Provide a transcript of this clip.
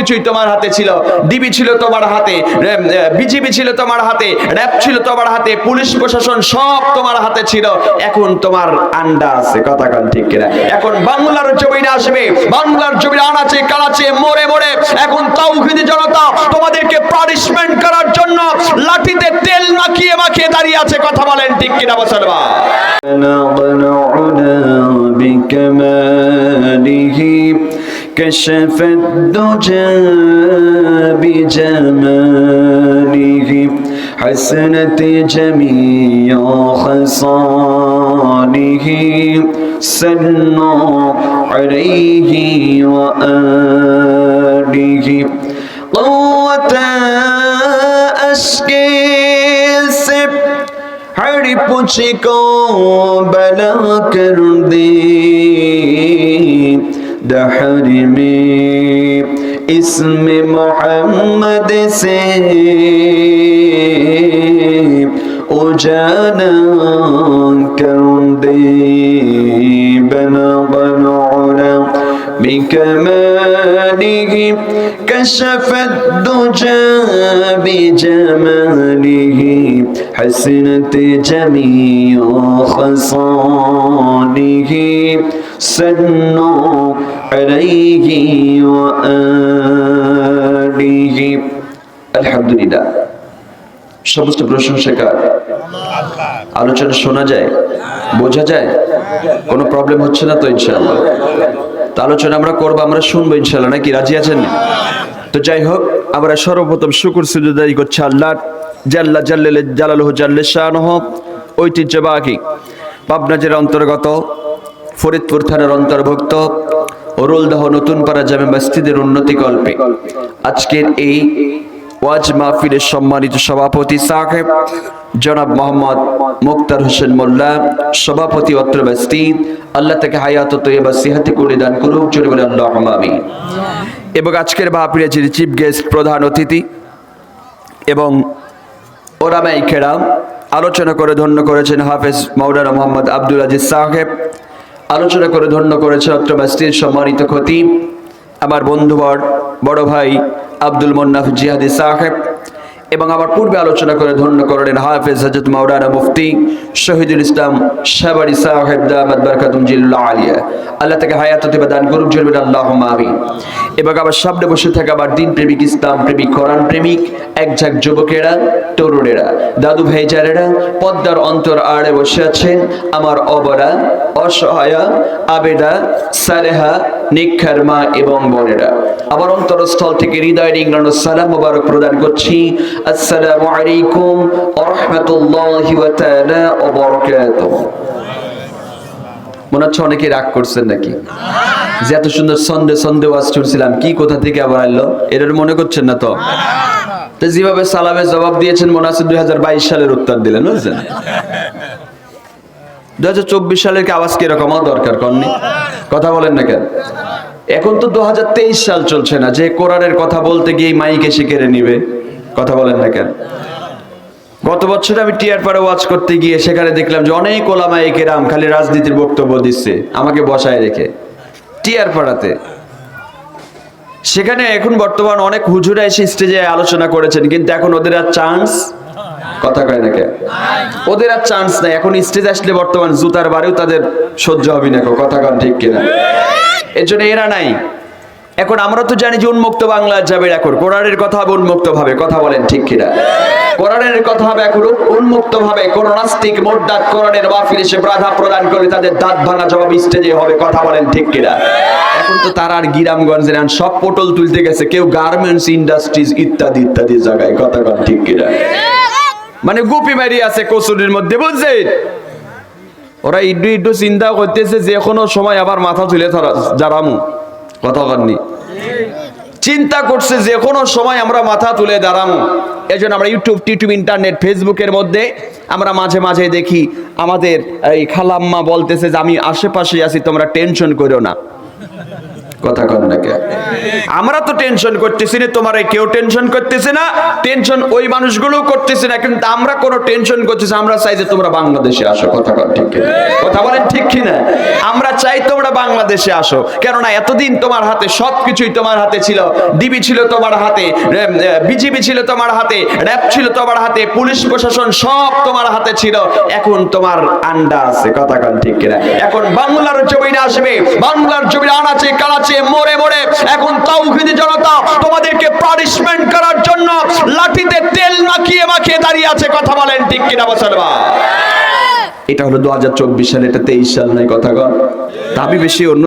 কিছুই তোমার হাতে ছিল। ডিবি ছিল তোমার হাতে বিজিবি ছিল তোমার হাতে, র্যাব ছিল তোমার হাতে, পুলিশ প্রশাসন সব তোমার হাতে ছিল। এখন তোমার আন্ডা আছে, কথা কন ঠিক কিনা। এখন বাংলার জমিনে আসবে, বাংলার জমিনে আনাচে কানাচে মোড়ে মোড়ে এখন তাওহিদি জনতা তোমাদেরকে পানিশমেন্ট করার জন্য লাঠিতে তেল মাখিয়ে মাখিয়ে দাঁড়িয়ে আছে, কথা বলেন ঠিক কিনা মুসলমান? كشف الدجى بجماله. حسنت جميع خصاله. صلى عليه وآله. قوة أشكي سب. ہڑی کو بلا کر دحر اسم محمد سے اجانا کر دے بنا بنا بكماله. كشف الدجى بجماله. حسنت جميع خصاله سنوا عليه وآله الحمد لله সমস্ত প্রশংসাকার আলোচনা শোনা যায় বোঝা যায় কোনো প্রবলেম হচ্ছে না তো ইনশাআল্লাহ তো আলোচনা আমরা করবো আমরা শুনবো ইনশাআল্লাহ নাকি রাজি আছেন তো যাই হোক আমরা সর্বপ্রথম শুকুর সুজুদারি করছি আল্লাহ জাল্লা জাল্লে জালালহ জাল্লে শাহ ঐতিহ্যবাহী পাবনা জেলার অন্তর্গত, ফরিদপুর থানার অন্তর্ভুক্ত অরুলদাহ নতুন পাড়া জামে মসজিদের উন্নতি কল্পে। আজকের এই ওয়াজ মাহফিলের সম্মানিত সভাপতি সাহেব, জনাব মোহাম্মদ মুক্তার হোসেন মোল্লা, সভাপতি অত্র বস্তি, আল্লাহ থেকে হায়াত তৈবা সিহাতি করে দান করুক, জোরে বলে আল্লাহ আমিন। এবং আজকের মাহফিলের যিনি চিফ গেস্ট প্রধান অতিথি এবং ওরামাই খেরাম আলোচনা করে ধন্য করেছেন হাফেজ মৌলানা মোহাম্মদ আব্দুল আজিজ সাহেব। আলোচনা করে ধন্য করেছেন অত্র স্ত্রীর সম্মানিত খতিব, আমার বন্ধুবর, বড় ভাই আব্দুল মোন্নাফ জিহাদি সাহেব। এবং আবার পূর্বে আলোচনা করে ধন্য করলেন হাফেজ হজরত মাওলানা মুফতি শহীদুল ইসলাম শাহবাড়ি সাহেব দামাদ বারকাতুম জিল্লাহ আলিয়া। আল্লাহ থেকে হায়াত হতে দান করুক জরুরি আল্লাহ আমিন। এবং আবার সামনে বসে থাকা আবার দিন প্রেমিক ইসলাম প্রেমিক কোরআন প্রেমিক এক ঝাঁক যুবকেরা, তরুণেরা, দাদু ভাইজারেরা পদ্মার অন্তর আড়ে বসে আছেন আমার অবরা, অসহায়া, আবেদা, সালেহা নিক্ষার মা এবং বোনেরা। আমার অন্তরস্থল থেকে হৃদয় নিংড়ানো সালাম মোবারক প্রদান করছি। আসসালামু আলাইকুম রাহমাতুল্লাহি ওয়া তাআলা ওয়া বারাকাতুহু। মনে হচ্ছে অনেকে রাগ করছেন নাকি? যে এত সুন্দর সন্দেহ সন্দেহ ওয়াজ শুনছিলাম, কি কোথা থেকে আবার আনলো? এটা মনে করছেন না তো? যেভাবে সালামের জবাব দিয়েছেন, মনে আছে দুই সালের উত্তর দিলেন, বুঝছেন? দু হাজার চব্বিশ সালের কি আওয়াজ কীরকম? দরকার, কননি? কথা বলেন না কেন? এখন তো দুহাজার তেইশ সাল চলছে না, যে কোরআনের কথা বলতে গিয়ে মাইকে এসে কেড়ে নিবে, কথা বলেন না কেন? গত বছর আমি টিয়ার পাড়ে ওয়াচ করতে গিয়ে সেখানে দেখলাম যে অনেক ওলামা একেরাম খালি রাজনীতির বক্তব্য দিচ্ছে, আমাকে বসায় রেখে, টিয়ার পাড়াতে। সেখানে এখন বর্তমান অনেক হুজুরা এসে স্টেজে আলোচনা করেছেন, কিন্তু এখন ওদের আর চান্স কথা কয় না কে ওদের আর চান্স নাই। এখন স্টেজ আসলে বর্তমান জুতার বারেও তাদের সহ্য হবে না কথা কন ঠিক কিনা? এর জন্য এরা নাই। এখন আমরা তো জানি যে উন্মুক্ত বাংলা যাবে এখন। কোরআনের কথা হবে, উন্মুক্ত ভাবে। কথা বলেন ঠিক কিনা? কোরআনের কথা হবে এখন, উন্মুক্ত ভাবে। কোন নাস্তিক মোরদাত কোরআনের মাহফিল এসে বাধা প্রদান করে তাদের দাঁত ভাঙা জবাব স্টেজে হবে। কথা বলেন ঠিক কিনা? এখন তো তারা আর গিরামগঞ্জের সব পটল তুলতে গেছে। কেউ গার্মেন্টস ইন্ডাস্ট্রিজ ইত্যাদি ইত্যাদি জায়গায়। কথা বলেন ঠিক কিনা? মানে গুপি মারি আছে কচুরির মধ্যে, বুঝছেন? ওরা ইডু ইডু চিন্তা করতেছে যে কোনো সময় আবার মাথা তুলে ধরা জারামু কথা কননি চিন্তা করছে যে কোনো সময় আমরা মাথা তুলে দাঁড়ামো এই জন্য আমরা ইউটিউব, টিউটিউব, ইন্টারনেট, ফেসবুকের মধ্যে আমরা মাঝে মাঝে দেখি আমাদের এই খালাম্মা বলতেছে যে, আমি আশেপাশে আছি, তোমরা টেনশন করো না। কথা কন না কে? আমরা তো টেনশন করতেছি না তোমার কেউ টেনশন করতেছে না টেনশন ওই মানুষগুলো করতেছে না কিন্তু আমরা কোনো টেনশন করতেছি আমরা চাই যে তোমরা বাংলাদেশে আসো। কথা কন ঠিক কথা বলেন ঠিক কিনা? আমরা চাই তোমরা বাংলাদেশে আসো। কেননা এতদিন তোমার হাতে সবকিছুই তোমার হাতে ছিল। ডিবি ছিল তোমার হাতে বিজিবি ছিল তোমার হাতে র্যাব ছিল তোমার হাতে পুলিশ প্রশাসন সব তোমার হাতে ছিল। এখন তোমার আন্ডা আছে কথা কন ঠিক কিনা? এখন বাংলার জমিনে আসবে বাংলার জমিনে আনাচে কানাচে মোড়ে মোড়ে এখন তাওহিদি জনতা তোমাদেরকে পানিশমেন্ট করার জন্য লাঠিতে তেল মাখিয়ে মাখিয়ে দাঁড়িয়ে আছে, কথা বলেন ঠিক কিনা মুসলমান? এটা হলো দু হাজার চব্বিশ সাল এটা তেইশ সাল নয় কথা তা বেশি অন্য